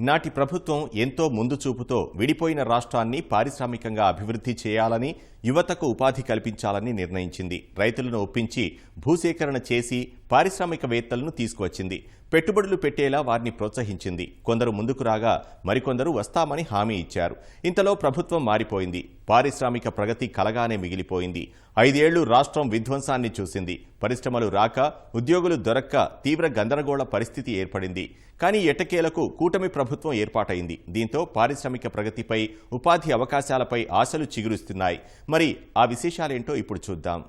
నాటి ప్రభుత్వం ఎంతో ముందు చూపుతో విడిపోయిన రాష్ట్రాన్ని పారిశ్రామికంగా అభివృద్ధి చేయాలని యువతకు ఉపాధి కల్పించాలని నిర్ణయించింది. రైతులను ఒప్పించి భూసేకరణ చేసి పారిశ్రామికవేత్తలను తీసుకువచ్చింది. పెట్టుబడులు పెట్టేలా వారిని ప్రోత్సహించింది. కొందరు ముందుకు రాగా మరికొందరు వస్తామని హామీ ఇచ్చారు. ఇంతలో ప్రభుత్వం మారిపోయింది. పారిశ్రామిక ప్రగతి కలగానే మిగిలిపోయింది. ఐదేళ్ళు రాష్ట్రం విధ్వంసాన్ని చూసింది. పరిశ్రమలు రాక ఉద్యోగులు దొరక్క తీవ్ర గందరగోళ పరిస్థితి ఏర్పడింది. కానీ ఎట్టకేలకు కూటమి ప్రభుత్వం ఏర్పాటైంది. దీంతో పారిశ్రామిక ప్రగతిపై ఉపాధి అవకాశాలపై ఆశలు చిగురుస్తున్నాయి. మరి ఆ విశేషాలేంటో ఇప్పుడు చూద్దాం.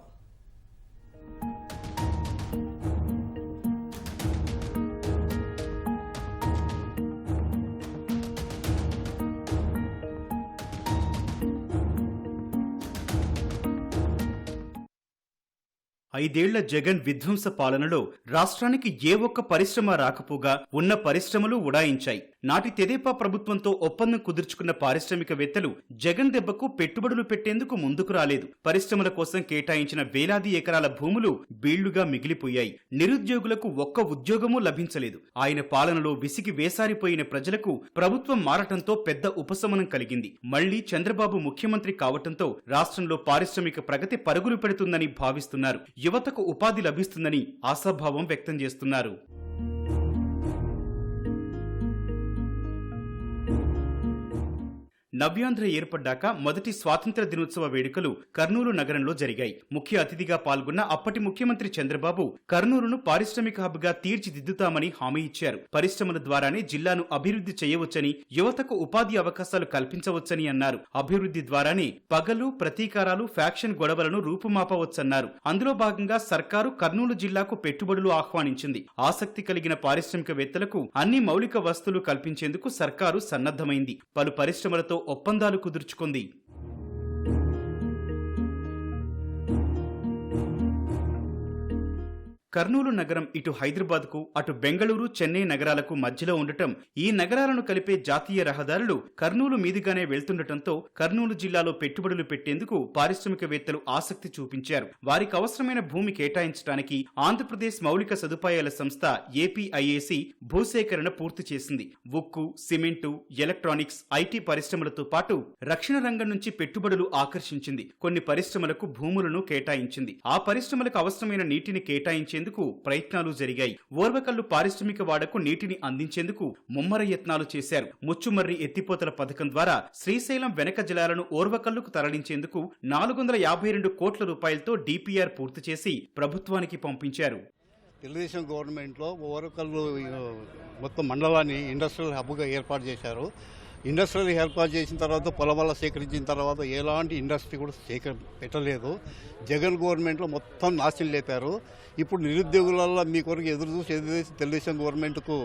ఐదేళ్ళ జగన్ విధ్వంస పాలనలో రాష్ట్రానికి ఏ ఒక్క పరిశ్రమ రాకపోగా ఉన్న పరిశ్రమలు ఉడాయించాయి. నాటి తెదేపా ప్రభుత్వంతో ఒప్పందం కుదుర్చుకున్న పారిశ్రామికవేత్తలు జగన్ దెబ్బకు పెట్టుబడులు పెట్టేందుకు ముందుకు రాలేదు. పరిశ్రమల కోసం కేటాయించిన వేలాది ఎకరాల భూములు బీళ్ళుగా మిగిలిపోయాయి. నిరుద్యోగులకు ఒక్క ఉద్యోగమూ లభించలేదు. ఆయన పాలనలో విసిగి వేసారిపోయిన ప్రజలకు ప్రభుత్వం మారటంతో పెద్ద ఉపశమనం కలిగింది. మళ్ళీ చంద్రబాబు ముఖ్యమంత్రి కావటంతో రాష్ట్రంలో పారిశ్రామిక ప్రగతి పరుగులు పెడుతుందని భావిస్తున్నారు. యువతకు ఉపాధి లభిస్తుందని ఆశాభావం వ్యక్తం చేస్తున్నారు. నవ్యాంధ్ర ఏర్పడ్డాక మొదటి స్వాతంత్ర దినోత్సవ వేడుకలు కర్నూలు నగరంలో జరిగాయి. ముఖ్య అతిథిగా పాల్గొన్న అప్పటి ముఖ్యమంత్రి చంద్రబాబు కర్నూలును పారిశ్రామిక హబ్గా తీర్చిదిద్దుతామని హామీ ఇచ్చారు. పరిశ్రమల ద్వారానే జిల్లాను అభివృద్ధి చేయవచ్చని యువతకు ఉపాధి అవకాశాలు కల్పించవచ్చని అన్నారు. అభివృద్ధి ద్వారానే పగలు ప్రతీకారాలు ఫ్యాక్షన్ గొడవలను రూపుమాపవచ్చన్నారు. అందులో భాగంగా సర్కారు కర్నూలు జిల్లాకు పెట్టుబడులు ఆహ్వానించింది. ఆసక్తి కలిగిన పారిశ్రామికవేత్తలకు అన్ని మౌలిక వస్తువులు కల్పించేందుకు సర్కారు సన్నద్ధమైంది. పలు పరిశ్రమలతో ఒప్పందాలు కుదుర్చుకుంది. కర్నూలు నగరం ఇటు హైదరాబాద్కు అటు బెంగళూరు చెన్నై నగరాలకు మధ్యలో ఉండటం ఈ నగరాలను కలిపే జాతీయ రహదారులు కర్నూలు మీదుగానే వెళ్తుండటంతో కర్నూలు జిల్లాలో పెట్టుబడులు పెట్టేందుకు పారిశ్రామికవేత్తలు ఆసక్తి చూపించారు. వారికి అవసరమైన భూమి కేటాయించడానికి ఆంధ్రప్రదేశ్ మౌలిక సదుపాయాల సంస్థ ఏపీఐఏసి భూసేకరణ పూర్తి చేసింది. ఉక్కు సిమెంటు ఎలక్ట్రానిక్స్ ఐటీ పరిశ్రమలతో పాటు రక్షణ రంగం నుంచి పెట్టుబడులు ఆకర్షించింది. కొన్ని పరిశ్రమలకు భూములను కేటాయించింది. ఆ పరిశ్రమలకు అవసరమైన నీటిని కేటాయించేందుకు ప్రయత్నాలు జరిగాయి. ఓర్వకల్లు పారిశ్రామిక వాడకు నీటిని అందించేందుకు ముమ్మర యత్నాలు చేశారు. ముచ్చుమర్రి ఎత్తిపోతల పథకం ద్వారా శ్రీశైలం వెనక జలాలను ఓర్వకల్లుకు తరలించేందుకు నాలుగు వందల యాభై రెండు కోట్ల రూపాయలతో డిపిఆర్ పూర్తి చేసి ప్రభుత్వానికి పంపించారు. తెలుగుదేశం గవర్నమెంట్లో ఓరకల్లు మొత్తం మండలాన్ని ఇండస్ట్రియల్ హబ్గా ఏర్పాటు చేశారు. ఇండస్ట్రియల్ ఏర్పాటు చేసిన తర్వాత పొలమల్ల సేకరించిన తర్వాత ఎలాంటి ఇండస్ట్రీ కూడా సేకర పెట్టలేదు. జగన్ గవర్నమెంట్లో మొత్తం నాశనం లేపారు. ఇప్పుడు నిరుద్యోగులలో మీ కొరకు ఎదురు చూసి ఎదురు తెలుగుదేశం గవర్నమెంట్కు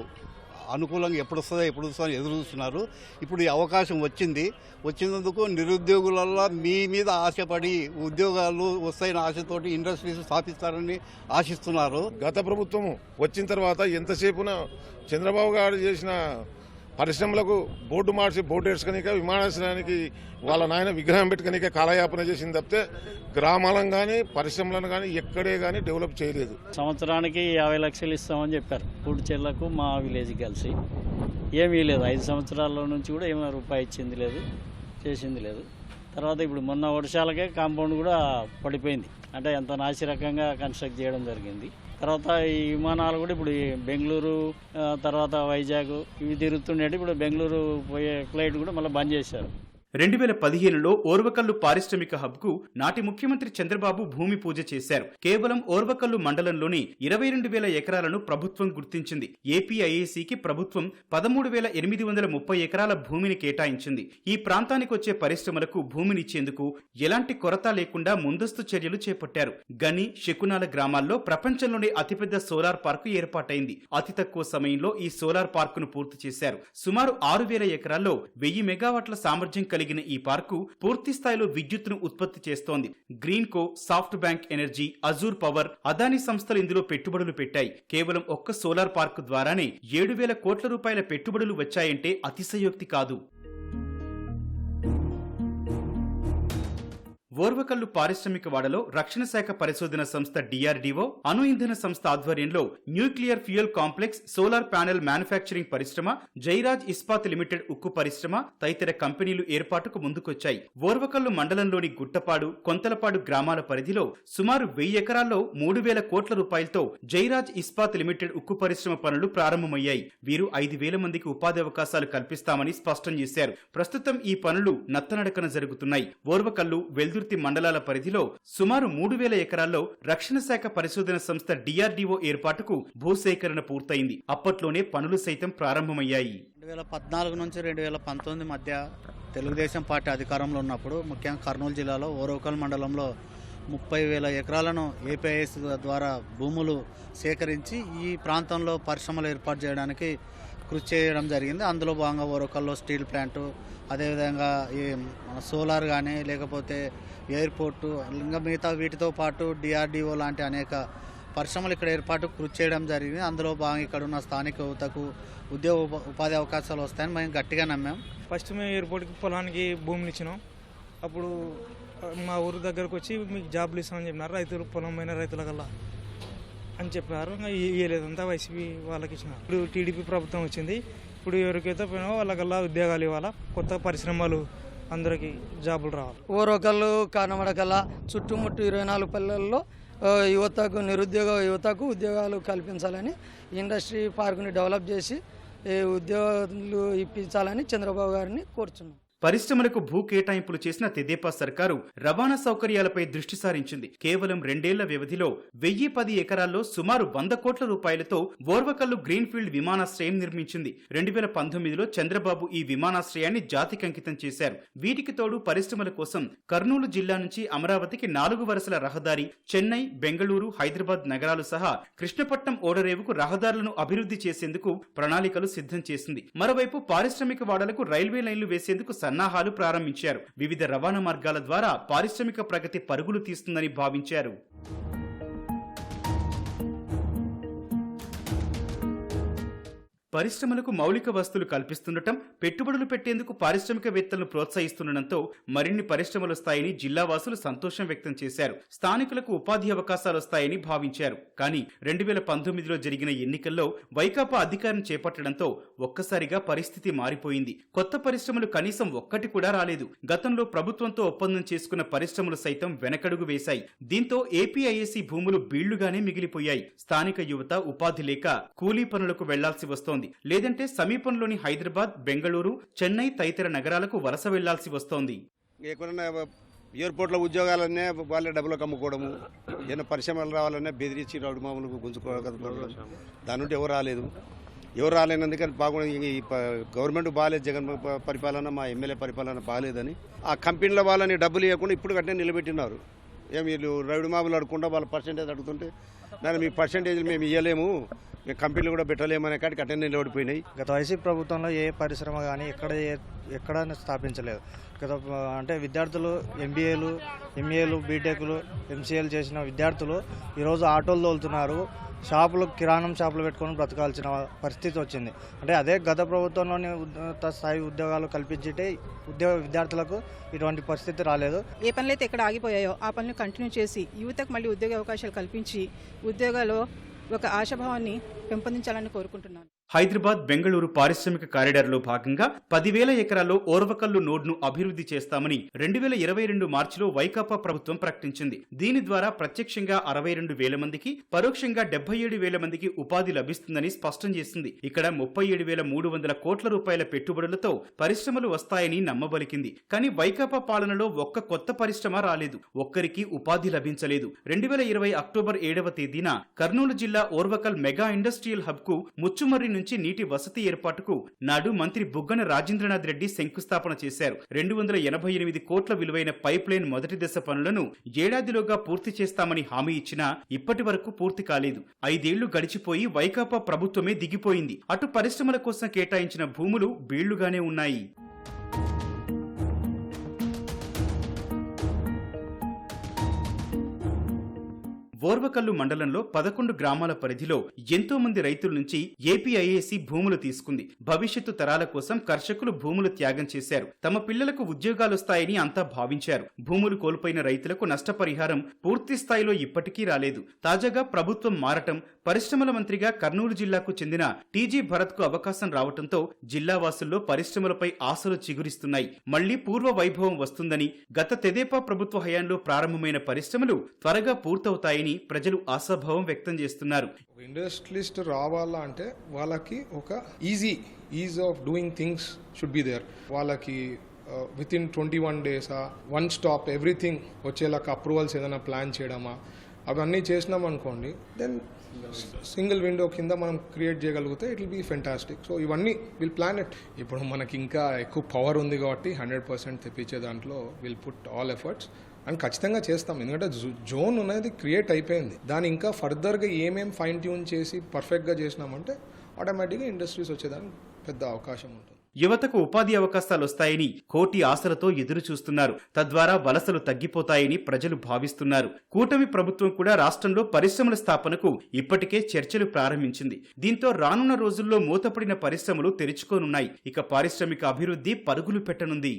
అనుకూలంగా ఎప్పుడు వస్తుందో ఎప్పుడు వస్తుందో ఎదురు చూస్తున్నారు. ఇప్పుడు ఈ అవకాశం వచ్చింది. వచ్చినందుకు నిరుద్యోగులలో మీ మీద ఆశపడి ఉద్యోగాలు వస్తాయని ఆశతోటి ఇండస్ట్రీస్ స్థాపిస్తారని ఆశిస్తున్నారు. గత ప్రభుత్వం వచ్చిన తర్వాత ఎంతసేపున చంద్రబాబు గారు చేసిన పరిశ్రమలకు బోర్డు మార్చి బోర్డు వేసుకనిక విమానాశ్రయానికి వాళ్ళ నాయన విగ్రహం పెట్టుకనిక కాలయాపన చేసింది తప్పితే గ్రామాలను కానీ పరిశ్రమలను కానీ ఎక్కడే కానీ డెవలప్ చేయలేదు. సంవత్సరానికి యాభై లక్షలు ఇస్తామని చెప్పారు. పూడిచెర్లకు మా విలేజ్ కలిసి. ఏమీ లేదు. ఐదు సంవత్సరాల నుంచి కూడా ఏమైనా రూపాయి ఇచ్చింది లేదు చేసింది లేదు. తర్వాత ఇప్పుడు మొన్న వర్షాలకే కాంపౌండ్ కూడా పడిపోయింది. అంటే ఎంత నాసిరకంగా కన్స్ట్రక్ట్ చేయడం జరిగింది. తర్వాత ఈ విమానాలు కూడా ఇప్పుడు ఈ బెంగళూరు తర్వాత వైజాగ్ ఇవి తిరుగుతుండేటి. ఇప్పుడు బెంగళూరు పోయే ఫ్లైట్ కూడా మళ్ళీ బంద్ చేశారు. రెండు వేల పదిహేనులో ఓర్వకల్లు పారిశ్రామిక హబ్కు నాటి ముఖ్యమంత్రి చంద్రబాబు భూమి పూజ చేశారు. కేవలం ఓర్వకల్లు మండలంలోని ఇరవై రెండు వేల ఎకరాలను ప్రభుత్వం గుర్తించింది. ఏపీఐఏసీకి ప్రభుత్వం పదమూడు వేల ఎనిమిది వందల ముప్పై ఎకరాల భూమిని కేటాయించింది. ఈ ప్రాంతానికి వచ్చే పరిశ్రమలకు భూమినిచ్చేందుకు ఎలాంటి కొరత లేకుండా ముందస్తు చర్యలు చేపట్టారు. గని శకునాల గ్రామాల్లో ప్రపంచంలోనే అతిపెద్ద సోలార్ పార్కు ఏర్పాటైంది. అతి తక్కువ సమయంలో ఈ సోలార్ పార్కును పూర్తి చేశారు. సుమారు ఆరు వేల ఎకరాల్లో వెయ్యి మెగావాట్ల సామర్థ్యం కలిగి కలిగిన ఈ పార్కు పూర్తి స్థాయిలో విద్యుత్తును ఉత్పత్తి చేస్తోంది. Greenko SoftBank energy Azure power Adani సంస్థలు ఇందులో పెట్టుబడులు పెట్టాయి. కేవలం ఒక్క సోలార్ పార్కు ద్వారానే ఏడు వేల కోట్ల రూపాయల పెట్టుబడులు వచ్చాయంటే అతిశయోక్తి కాదు. ఓర్వకల్లు పారిశ్రామిక వాడలో రక్షణ శాఖ పరిశోధన సంస్థ డిఆర్డీఓ అణు ఇంధన సంస్థ ఆధ్వర్యంలో nuclear fuel complex solar panel manufacturing పరిశ్రమ జైరాజ్ ఇస్పాత్ లిమిటెడ్ ఉక్కు పరిశ్రమ తదితర కంపెనీలు ఏర్పాటుకు ముందుకొచ్చాయి. ఓర్వకల్లు మండలంలోని గుట్టపాడు కొంతలపాడు గ్రామాల పరిధిలో సుమారు వెయ్యి ఎకరాల్లో మూడు వేల కోట్ల రూపాయలతో జైరాజ్ ఇస్పాత్ లిమిటెడ్ ఉక్కు పరిశ్రమ పనులు ప్రారంభమయ్యాయి. వీరు ఐదు వేల మందికి ఉపాధి అవకాశాలు కల్పిస్తామని స్పష్టం చేశారు. ప్రస్తుతం ఈ పనులు నత్తనడకన జరుగుతున్నాయి. ఓర్వకల్లు వెల్దుర్తి మండలాల పరిధిలో సుమారు మూడు వేల ఎకరాల్లో రక్షణ శాఖ పరిశోధన సంస్థ డిఆర్డీఓ ఏర్పాటుకు భూసేకరణ పూర్తయింది. అప్పట్లోనే పనులు సైతం ప్రారంభమయ్యాయి. రెండు వేల పద్నాలుగు నుంచి రెండు వేల పంతొమ్మిది మధ్య తెలుగుదేశం పార్టీ అధికారంలో ఉన్నప్పుడు ముఖ్యంగా కర్నూలు జిల్లాలో ఓరోకల్ మండలంలో ముప్పై వేల ఎకరాలను ఏపీఐఎస్ ద్వారా భూములు సేకరించి ఈ ప్రాంతంలో పరిశ్రమలు ఏర్పాటు చేయడానికి కృషి చేయడం జరిగింది. అందులో భాగంగా ఓరకల్లో స్టీల్ ప్లాంటు అదేవిధంగా ఈ మన సోలార్ కానీ లేకపోతే ఎయిర్పోర్టు ఇంకా మిగతా వీటితో పాటు డిఆర్డిఓ లాంటి అనేక పరిశ్రమలు ఇక్కడ ఏర్పాటు కృషి చేయడం జరిగింది. అందులో భాగంగా ఇక్కడ ఉన్న స్థానిక యువతకు ఉద్యోగ ఉపాధి అవకాశాలు వస్తాయని మేము గట్టిగా నమ్మాం. ఫస్ట్ మేము ఎయిర్పోర్ట్కి పొలానికి భూమిని ఇచ్చినాం. అప్పుడు మా ఊరు దగ్గరకు వచ్చి మీకు జాబ్లు ఇస్తామని చెప్పినారు. రైతులు పొలం పైన రైతుల కల్లా. అని చెప్పినారు. ఇంకా ఇవ్వలేదంతా వైసీపీ వాళ్ళకి ఇచ్చినారు. ఇప్పుడు టీడీపీ ప్రభుత్వం వచ్చింది. ఇప్పుడు ఎవరికైతే పోయినా వాళ్ళకల్లా ఉద్యోగాలు ఇవ్వాలా? కొత్త పరిశ్రమలు అందరికీ జాబులు రావాలి. ఓరొకళ్ళు కానమడకల్లా చుట్టుముట్టు ఇరవై నాలుగు పల్లెల్లో యువతకు నిరుద్యోగ యువతకు ఉద్యోగాలు కల్పించాలని ఇండస్ట్రీ పార్కుని డెవలప్ చేసి ఉద్యోగాలు ఇప్పించాలని చంద్రబాబు గారిని కోరుచున్నాం. పరిశ్రమలకు భూ కేటాయింపులు చేసిన తెదేపా సర్కారు రవాణా సౌకర్యాలపై దృష్టి సారించింది. కేవలం రెండేళ్ళ వ్యవధిలో వెయ్యి పది ఎకరాల్లో సుమారు వంద కోట్ల రూపాయలతో ఓర్వకల్లు గ్రీన్ఫీల్డ్ విమానాశ్రయం నిర్మించింది. రెండు వేల పంతొమ్మిదిలో చంద్రబాబు ఈ విమానాశ్రయాన్ని జాతికి అంకితం చేశారు. వీటికి తోడు పరిశ్రమల కోసం కర్నూలు జిల్లా నుంచి అమరావతికి నాలుగు వరుసల రహదారి చెన్నై బెంగళూరు హైదరాబాద్ నగరాలు సహా కృష్ణపట్నం ఓడరేవుకు రహదారులను అభివృద్ధి చేసేందుకు ప్రణాళికలు సిద్ధం చేసింది. మరోవైపు పారిశ్రామిక వాడలకు రైల్వే లైన్లు వేసేందుకు సన్నాహాలు ప్రారంభించారు. వివిధ రవాణా మార్గాల ద్వారా పారిశ్రామిక ప్రగతి పరుగులు తీస్తుందని భావించారు. పరిశ్రమలకు మౌలిక వస్తువులు కల్పిస్తుండటం పెట్టుబడులు పెట్టేందుకు పారిశ్రామికవేత్తలను ప్రోత్సహిస్తుండటంతో మరిన్ని పరిశ్రమలు వస్తాయని జిల్లా వాసులు సంతోషం వ్యక్తం చేశారు. స్థానికులకు ఉపాధి అవకాశాలు వస్తాయని భావించారు. కానీ రెండు వేల పంతొమ్మిదిలో జరిగిన ఎన్నికల్లో వైకాపా అధికారం చేపట్టడంతో ఒక్కసారిగా పరిస్థితి మారిపోయింది. కొత్త పరిశ్రమలు కనీసం ఒక్కటి కూడా రాలేదు. గతంలో ప్రభుత్వంతో ఒప్పందం చేసుకున్న పరిశ్రమలు సైతం వెనకడుగు వేశాయి. దీంతో ఏపీఐఏసీ భూములు బీళ్ళుగానే మిగిలిపోయాయి. స్థానిక యువత ఉపాధి లేక కూలీ పనులకు వెళ్ళాల్సి వస్తోంది. లేదంటే సమీపంలోని హైదరాబాద్ బెంగళూరు చెన్నై తదితర నగరాలకు వలస వెళ్ళాల్సి వస్తోంది. ఎయిర్పోర్ట్లో ఉద్యోగాలనే వాళ్ళే డబ్బులకు అమ్ముకోవడము ఏదైనా పరిశ్రమలు రావాలన్నా బెదిరించి రావడం మామూలు గుంజుకోవడం దాని నుండి ఎవరు రాలేదు. ఎవరు రాలేనందుకని బాగుండదు ఈ గవర్నమెంట్ బాగాలేదు జగన్ పరిపాలన మా ఎమ్మెల్యే పరిపాలన బాగాలేదని. ఆ కంపెనీల వాళ్ళని డబ్బులు ఇవ్వకుండా ఇప్పుడు కట్టే నిలబెట్టినారు. ఏం వీళ్ళు రవిడి మామూలు అడుగుకుండా వాళ్ళ పర్సంటేజ్ అడుగుతుంటే దాని మీ పర్సంటేజ్ మేము ఇవ్వలేము కంపెనీలు కూడా పెట్టలేము అనే కాడికి అట్టే నిలబడిపోయినాయి. గత వైసీపీ ప్రభుత్వంలో ఏ పరిశ్రమ కానీ ఎక్కడ ఏ- ఎక్కడ స్థాపించలేదు. గత అంటే విద్యార్థులు ఎంబీఏలు ఎంఏలు బీటెక్లు ఎంసీఏలు చేసిన విద్యార్థులు ఈరోజు ఆటోలు తోలుతున్నారు. షాపులు కిరాణం షాపులు పెట్టుకొని బ్రతకాల్సిన పరిస్థితి వచ్చింది. అంటే అదే గత ప్రభుత్వంలోని ఉన్నత స్థాయి ఉద్యోగాలు కల్పించితే ఉద్యోగ విద్యార్థులకు ఇటువంటి పరిస్థితి రాలేదు. ఏ పనులు అయితే ఎక్కడ ఆగిపోయాయో ఆ పనులు కంటిన్యూ చేసి యువతకు మళ్ళీ ఉద్యోగ అవకాశాలు కల్పించి ఉద్యోగాల్లో ఒక ఆశాభావాన్ని పెంపొందించాలని కోరుకుంటున్నాను. హైదరాబాద్ బెంగళూరు పారిశ్రామిక కారిడార్లో భాగంగా పదివేల ఎకరాల్లో ఓర్వకల్లు నోడ్ను అభివృద్ధి చేస్తామని రెండు వేల ఇరవై రెండు మార్చిలో వైకాపా ప్రభుత్వం ప్రకటించింది. దీని ద్వారా ప్రత్యక్షంగా అరవై రెండు వేల మందికి పరోక్షంగా డెబ్బై ఏడు వేల మందికి ఉపాధి లభిస్తుందని స్పష్టం చేసింది. ఇక్కడ ముప్పై ఏడు వేల మూడు వందల కోట్ల రూపాయల పెట్టుబడులతో పరిశ్రమలు వస్తాయని నమ్మబలికింది. కానీ వైకాపా పాలనలో ఒక్క కొత్త పరిశ్రమ రాలేదు. ఒక్కరికి ఉపాధి లభించలేదు. రెండు వేల ఇరవై అక్టోబర్ ఏడవ తేదీన కర్నూలు జిల్లా ఓర్వకల్ మెగా ఇండస్ట్రియల్ హబ్కు ముచ్చుమర్రి నుంచి నీటి వసతి ఏర్పాటుకు నాడు మంత్రి బుగ్గన రాజేంద్రనాథ్ రెడ్డి శంకుస్థాపన చేశారు. రెండు వందల ఎనభై ఎనిమిది కోట్ల విలువైన పైప్ లైన్ మొదటి దశ పనులను ఏడాదిలోగా పూర్తి చేస్తామని హామీ ఇచ్చినా ఇప్పటి వరకు పూర్తి కాలేదు. ఐదేళ్ళు గడిచిపోయి వైకాపా ప్రభుత్వమే దిగిపోయింది. అటు పరిశ్రమల కోసం కేటాయించిన భూములు బీళ్ళుగానే ఉన్నాయి. ఓర్వకల్లు మండలంలో పదకొండు గ్రామాల పరిధిలో ఎంతో మంది రైతుల నుంచి ఏపీఐఏసీ భూములు తీసుకుంది. భవిష్యత్తు తరాల కోసం కర్షకులు భూములు త్యాగం చేశారు. తమ పిల్లలకు ఉద్యోగాలొస్తాయని అంతా భావించారు. భూములు కోల్పోయిన రైతులకు నష్టపరిహారం పూర్తి స్థాయిలో ఇప్పటికీ రాలేదు. తాజాగా ప్రభుత్వం మారటం పరిశ్రమల మంత్రిగా కర్నూలు జిల్లాకు చెందిన టీజీ భరత్కు అవకాశం రావటంతో జిల్లా వాసుల్లో పరిశ్రమలపై ఆశలు చిగురిస్తున్నాయి. మళ్ళీ పూర్వ వైభవం వస్తుందని గత తెదేపా ప్రభుత్వ హయాంలో ప్రారంభమైన పరిశ్రమలు త్వరగా పూర్తవుతాయని ప్రజలు ఆశాభావం వ్యక్తం చేస్తున్నారు. ఇండస్ట్రియలిస్ట్ రావాలా అంటే వాళ్ళకి ఒక easy ease of doing things should be there వాళ్ళకి within twenty one days a one stop everything వచ్చేలాగా అప్రూవల్స్ ఏదైనా ప్లాన్ చేయడమా? అవన్నీ చేసినాం అనుకోండి దెన్ సింగిల్ విండో కింద మనం క్రియేట్ చేయగలిగితే it will be fantastic so ఇవన్నీ విల్ ప్లాన్ ఇట్ ఇప్పుడు మనకి ఇంకా ఎక్కువ పవర్ ఉంది కాబట్టి హండ్రెడ్ పర్సెంట్ తెప్పించే దాంట్లో will put all efforts and ఖచ్చితంగా చేస్తాం. ఎందుకంటే జోన్ అనేది క్రియేట్ అయిపోయింది. దాని ఇంకా ఫర్దర్గా ఏమేం ఫైన్ ట్యూన్ చేసి పర్ఫెక్ట్గా చేసినామంటే ఆటోమేటిక్గా ఇండస్ట్రీస్ వచ్చేదానికి పెద్ద అవకాశం ఉంటుంది. యువతకు ఉపాధి అవకాశాలు వస్తాయని కోటి ఆశలతో ఎదురు చూస్తున్నారు. తద్వారా వలసలు తగ్గిపోతాయని ప్రజలు భావిస్తున్నారు. కూటమి ప్రభుత్వం కూడా రాష్ట్రంలో పరిశ్రమల స్థాపనకు ఇప్పటికే చర్చలు ప్రారంభించింది. దీంతో రానున్న రోజుల్లో మూతపడిన పరిశ్రమలు తెరుచుకోనున్నాయి. ఇక పారిశ్రామిక అభివృద్ధి పరుగులు పెట్టనుంది.